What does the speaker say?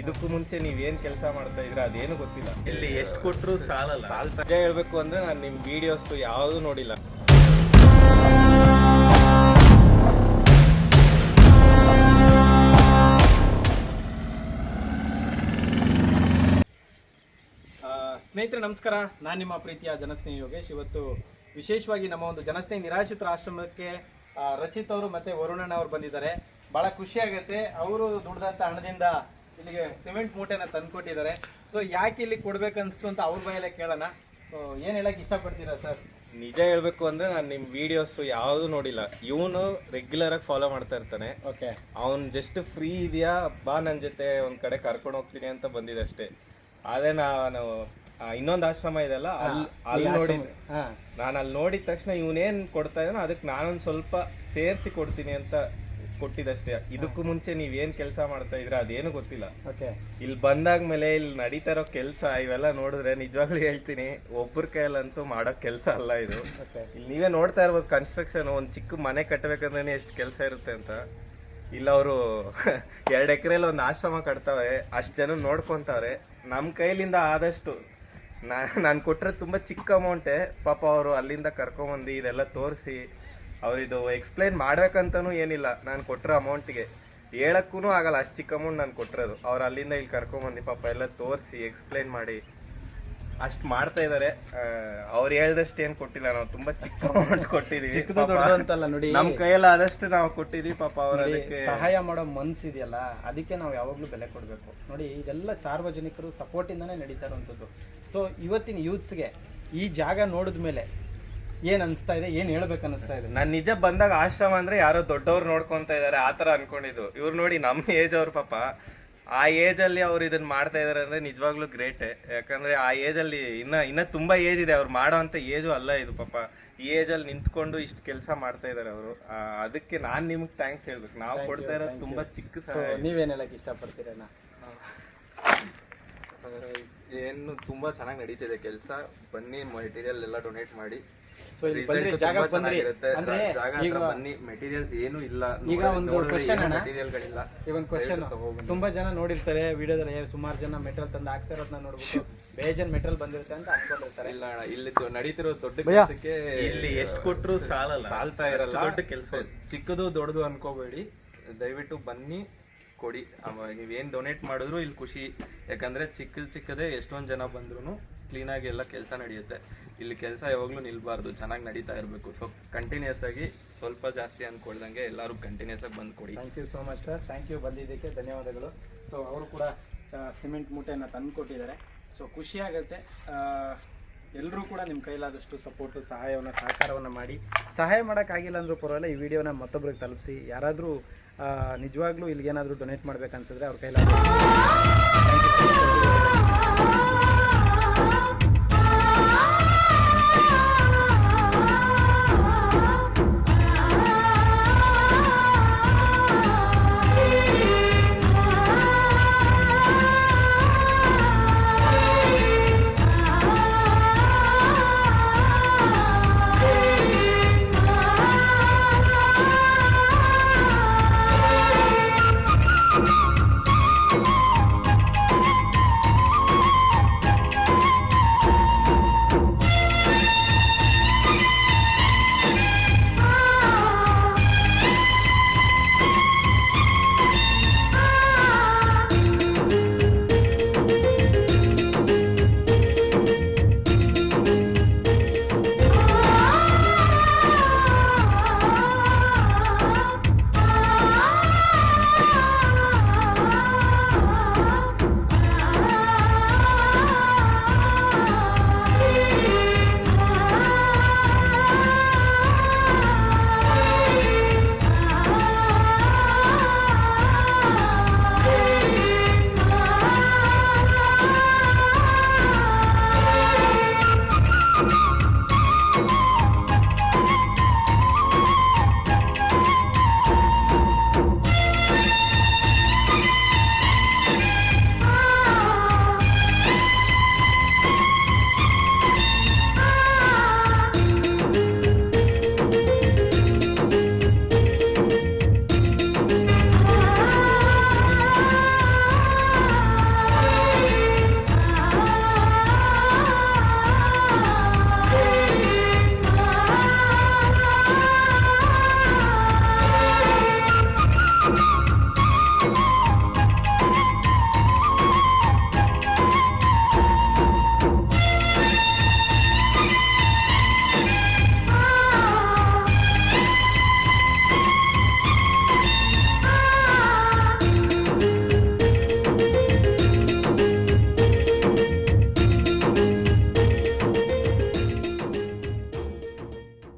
ಇದಕ್ಕೂ ಮುಂಚೆ ನೀವ್ ಏನ್ ಕೆಲಸ ಮಾಡ್ತಾ ಇದ್ರ ಅದೇನು ಗೊತ್ತಿಲ್ಲ. ಇಲ್ಲಿ ಎಷ್ಟು ಕೊಟ್ಟರು ಸಾಲಲ್ಲ. ಸಾಲ ಹೇಳ್ಬೇಕು ಅಂದ್ರೆ ನಾನು ನಿಮ್ ವಿಡಿಯೋಸ್ ಯಾವುದು ನೋಡಿಲ್ಲ. ಸ್ನೇಹಿತರೆ ನಮಸ್ಕಾರ. ನಾನು ನಿಮ್ಮ ಪ್ರೀತಿಯ ಜನಸ್ನೇಹಿ ಯೋಗೇಶ್. ಇವತ್ತು ವಿಶೇಷವಾಗಿ ನಮ್ಮ ಒಂದು ಜನಸ್ನೇಹಿ ನಿರಾಶ್ರಿತರ ಆಶ್ರಮಕ್ಕೆ ರಚಿತ್ ಅವರು ಮತ್ತೆ ವರುಣಣ್ಣ ಅವರು ಬಂದಿದ್ದಾರೆ. ಬಹಳ ಖುಷಿ ಆಗುತ್ತೆ. ಅವರು ದುಡ್ದಂತ ಹಣದಿಂದ ಇಲ್ಲಿಗೆ ಸಿಮೆಂಟ್ ಮೂಟೆನ ತಂದ್ಕೊಟ್ಟಿದ್ದಾರೆ. ಸೊ ಯಾಕೆ ಇಲ್ಲಿ ಕೊಡ್ಬೇಕನ್ಸ್ತು ಅಂತ ಅವ್ರ ಬಾಯಲ್ಲೇ ಕೇಳೋಣ. ಸೊ ಏನ್ ಹೇಳಕ್ ಇಷ್ಟಪಡ್ತೀರಾ ಸರ್? ನಿಜ ಹೇಳ್ಬೇಕು ಅಂದ್ರೆ ನಾನು ನಿಮ್ ವಿಡಿಯೋಸ್ ಯಾವ್ದು ನೋಡಿಲ್ಲ. ಇವನು ರೆಗ್ಯುಲರ್ ಆಗಿ ಫಾಲೋ ಮಾಡ್ತಾ ಇರ್ತಾನೆ. ಓಕೆ ಅವ್ನ್ ಜಸ್ಟ್ ಫ್ರೀ ಇದೆಯಾ? ಬಾ ನನ್ ಜೊತೆ ಒಂದ್ ಕಡೆ ಕರ್ಕೊಂಡು ಹೋಗ್ತೀನಿ ಅಂತ ಬಂದಿದೆ ಅಷ್ಟೇ. ಆದ್ರೆ ನಾನು ಇನ್ನೊಂದು ಆಶ್ರಮ ಇದೆಲ್ಲ ಅಲ್ಲಿ ಅಲ್ಲಿ ನೋಡಿ ನಾನು ಅಲ್ಲಿ ನೋಡಿದ ತಕ್ಷಣ ಇವನೇನ್ ಕೊಡ್ತಾ ಇದ್ದಾನೋ ಅದಕ್ಕೆ ನಾನೊಂದ್ ಸ್ವಲ್ಪ ಸೇರಿಸಿ ಕೊಡ್ತೀನಿ ಅಂತ ಕೊಟ್ಟಿದ್ದಷ್ಟೇ. ಇದಕ್ಕೂ ಮುಂಚೆ ನೀವ್ ಏನ್ ಕೆಲಸ ಮಾಡ್ತಾ ಇದ್ರ ಅದೇನು ಗೊತ್ತಿಲ್ಲ. ಓಕೆ. ಇಲ್ಲಿ ಮೇಲೆ ಇಲ್ಲಿ ನಡೀತಾ ಇರೋ ಕೆಲಸ ಇವೆಲ್ಲ ನೋಡಿದ್ರೆ ನಿಜವಾಗ್ಲೂ ಹೇಳ್ತೀನಿ ಒಬ್ಬರ ಕೈಯಲ್ಲಂತೂ ಮಾಡೋ ಕೆಲಸ ಅಲ್ಲ ಇದು. ಇಲ್ಲಿ ನೀವೇ ನೋಡ್ತಾ ಇರ್ಬೋದು ಕನ್ಸ್ಟ್ರಕ್ಷನ್ ಒಂದ್ ಚಿಕ್ಕ ಮನೆ ಕಟ್ಟಬೇಕಂದ್ರೆ ಎಷ್ಟು ಕೆಲಸ ಇರುತ್ತೆ ಅಂತ. ಇಲ್ಲ ಅವರು ಎರಡು ಎಕರೆಲಿ ಒಂದು ಆಶ್ರಮ ಕಟ್ತಾವೆ ಅಷ್ಟು ಜನ ನೋಡ್ಕೊತಾವ್ರೆ. ನಮ್ಮ ಕೈಲಿಂದ ಆದಷ್ಟು ನಾನು ಕೊಟ್ಟರೆ ತುಂಬ ಚಿಕ್ಕ ಅಮೌಂಟೇ ಪಾಪ ಅವರು ಅಲ್ಲಿಂದ ಕರ್ಕೊಂಬಂದು ಇದೆಲ್ಲ ತೋರಿಸಿ ಅವ್ರಿದು ಎಕ್ಸ್ಪ್ಲೈನ್ ಮಾಡ್ಬೇಕಂತನೂ ಏನಿಲ್ಲ. ನಾನು ಕೊಟ್ಟಿರೋ ಅಮೌಂಟಿಗೆ ಹೇಳಕ್ಕೂ ಆಗಲ್ಲ. ಅಷ್ಟು ಚಿಕ್ಕ ಅಮೌಂಟ್ ನಾನು ಕೊಟ್ಟಿರೋದು ಅವ್ರು ಅಲ್ಲಿಂದ ಇಲ್ಲಿ ಕರ್ಕೊಂಬಂದು ಪಾಪ ಎಲ್ಲ ತೋರಿಸಿ ಎಕ್ಸ್ಪ್ಲೈನ್ ಮಾಡಿ. ಅಷ್ಟು ಮಾಡ್ತಾ ಇದ್ದಾರೆ ಅವ್ರು ಹೇಳ್ದಷ್ಟು ಏನು ಕೊಟ್ಟಿಲ್ಲ. ನಾವು ತುಂಬಾ ಚಿಕ್ಕ ಅಮೌಂಟ್ ಕೊಟ್ಟಿದೀವಿ. ಅಂತಲ್ಲ ನೋಡಿ. ನಮ್ಮ ಕೈಯಲ್ಲಿ ಆದಷ್ಟು ನಾವು ಕೊಟ್ಟಿದೀವಿ. ಪಾಪ ಅವ್ರ ಅದಕ್ಕೆ ಸಹಾಯ ಮಾಡೋ ಮನ್ಸಿದೆಯಲ್ಲ ಅದಕ್ಕೆ ನಾವು ಯಾವಾಗಲೂ ಬೆಲೆ ಕೊಡಬೇಕು. ನೋಡಿ ಇದೆಲ್ಲ ಸಾರ್ವಜನಿಕರು ಸಪೋರ್ಟಿಂದನೇ ನಡೀತಾ ಇರುವಂಥದ್ದು. ಸೊ ಇವತ್ತಿನ ಯೂತ್ಸ್ಗೆ ಈ ಜಾಗ ನೋಡಿದ ಮೇಲೆ ಏನು ಅನಿಸ್ತಾ ಇದೆ ಏನು ಹೇಳ್ಬೇಕು ಅನಿಸ್ತಾ ಇದೆ? ನಾನ್ ನಿಜ ಬಂದಾಗ ಆಶ್ರಮ ಅಂದ್ರೆ ಯಾರೋ ದೊಡ್ಡವ್ರು ನೋಡ್ಕೊಂತ ಇದಾರೆ ಆತರ ಅನ್ಕೊಂಡಿದ್ದು. ಇವ್ರು ನೋಡಿ ನಮ್ಮ ಏಜ್ ಅವ್ರ ಪಾಪ ಆ ಏಜ್ ಅಲ್ಲಿ ಅವ್ರು ಇದನ್ನ ಮಾಡ್ತಾ ಇದಾರೆ ಅಂದ್ರೆ ನಿಜವಾಗ್ಲೂ ಗ್ರೇಟ್ ಯಾಕಂದ್ರೆ ಆ ಏಜ್ ಅಲ್ಲಿ ಇನ್ನ ಇನ್ನ ತುಂಬಾ ಏಜ್ ಇದೆ ಅವ್ರು ಮಾಡೋ ಅಂತ ಏಜು ಅಲ್ಲ ಇದು ಪಾಪ. ಈ ಏಜ್ ಅಲ್ಲಿ ನಿಂತ್ಕೊಂಡು ಇಷ್ಟು ಕೆಲಸ ಮಾಡ್ತಾ ಇದಾರೆ ಅವರು. ಅದಕ್ಕೆ ನಾನ್ ನಿಮ್ಗೆ ಥ್ಯಾಂಕ್ಸ್ ಹೇಳ್ಬೇಕು. ನಾವು ಕೊಡ್ತಾ ಇರೋದು ತುಂಬಾ ಚಿಕ್ಕ ಸಹಾಯ. ನೀವೇನು ಇಷ್ಟಪಡ್ತೀರಣ್ಣ ಏನು ತುಂಬಾ ಚೆನ್ನಾಗಿ ನಡೀತಿದೆ ಕೆಲಸ. ಬನ್ನಿ ಮೆಟೀರಿಯಲ್ ಎಲ್ಲ ಡೊನೇಟ್ ಮಾಡಿ. ಸೊ ಇಲ್ಲಿ ಬಂದ್ರೆ ಜಾಗ ಬಂದ್ರೆ. ಅಂದ್ರೆ ಜಾಗ ಈಗ ಬನ್ನಿ ಮೆಟೀರಿಯಲ್ಸ್ ಏನು ಇಲ್ಲ. ಈಗ ಒಂದು ಕ್ವಶನ್ ಅಣ್ಣ. ಮೆಟೀರಿಯಲ್ಗಳಿಲ್ಲ ಈಗ ಒಂದು ಕ್ವಶನ್ ತುಂಬಾ ಜನ ನೋಡಿರ್ತಾರೆ ವಿಡಿಯೋದಲ್ಲಿ ಸುಮಾರು ಜನ ಮೆಟಲ್ ತಂದು ಹಾಕ್ತಾ ಇರೋದನ್ನ ನೋಡ್ಬಿಟ್ಟು ಬೇಜನ್ ಮೆಟಲ್ ಬಂದಿರುತ್ತೆ ಅಂತ ಅನ್ಕೊಂಡಿರ್ತಾರೆ. ಇಲ್ಲ ಅಣ್ಣ ಇಲ್ಲಿ ನಡೀತಿರೋ ದೊಡ್ಡ ಕೆಲಸಕ್ಕೆ ಇಲ್ಲಿ ಎಷ್ಟು ಕೊಟ್ಟರು ಸಾಲಲ್ಲ. ಸಾಲ್ತಾ ಇರಲ್ಲ. ದೊಡ್ಡ ಕೆಲಸ ಚಿಕ್ಕದು ದೊಡ್ಡದು ಅನ್ಕೋಬೇಡಿ. ದಯವಿಟ್ಟು ಬನ್ನಿ ಕೊಡಿ. ನೀವೇನ್ ಡೊನೇಟ್ ಮಾಡಿದ್ರು ಇಲ್ಲಿ ಖುಷಿ. ಯಾಕಂದ್ರೆ ಚಿಕ್ಕ ಚಿಕ್ಕದೇ ಎಷ್ಟೊಂದು ಜನ ಬಂದ್ರು ಕ್ಲೀನಾಗಿ ಎಲ್ಲ ಕೆಲಸ ನಡೆಯುತ್ತೆ. ಇಲ್ಲಿ ಕೆಲಸ ಯಾವಾಗಲೂ ನಿಲ್ಬಾರ್ದು, ಚೆನ್ನಾಗಿ ನಡೀತಾ ಇರಬೇಕು. ಸೊ ಕಂಟಿನ್ಯೂಸ್ ಆಗಿ ಸ್ವಲ್ಪ ಜಾಸ್ತಿ ಅಂದ್ಕೊಳ್ದಂಗೆ ಎಲ್ಲರೂ ಕಂಟಿನ್ಯೂಸ್ ಆಗಿ ಬಂದು ಕೊಡಿ. Thank you so much sir thank you ಬಂದಿದ್ದಕ್ಕೆ ಧನ್ಯವಾದಗಳು. ಸೊ ಅವರು ಕೂಡ ಸಿಮೆಂಟ್ ಮೂಟೆಯನ್ನು ತಂದು ಕೊಟ್ಟಿದ್ದಾರೆ. ಸೊ ಖುಷಿಯಾಗುತ್ತೆ ಎಲ್ಲರೂ ಕೂಡ ನಿಮ್ಮ ಕೈಲಾದಷ್ಟು ಸಪೋರ್ಟು ಸಹಾಯವನ್ನು, ಸಹಕಾರವನ್ನು ಮಾಡಿ. ಸಹಾಯ ಮಾಡೋಕ್ಕಾಗಿಲ್ಲ ಅಂದರೂ ಪರವಾಗಿಲ್ಲ, ಈ ವಿಡಿಯೋನ ಮತ್ತೊಬ್ಬರಿಗೆ ತಲುಪಿಸಿ. ಯಾರಾದರೂ ನಿಜವಾಗ್ಲೂ ಇಲ್ಲಿಗೇನಾದರೂ ಡೊನೇಟ್ ಮಾಡ್ಬೇಕನ್ಸಿದ್ರೆ ಅವ್ರ ಕೈಲಾದ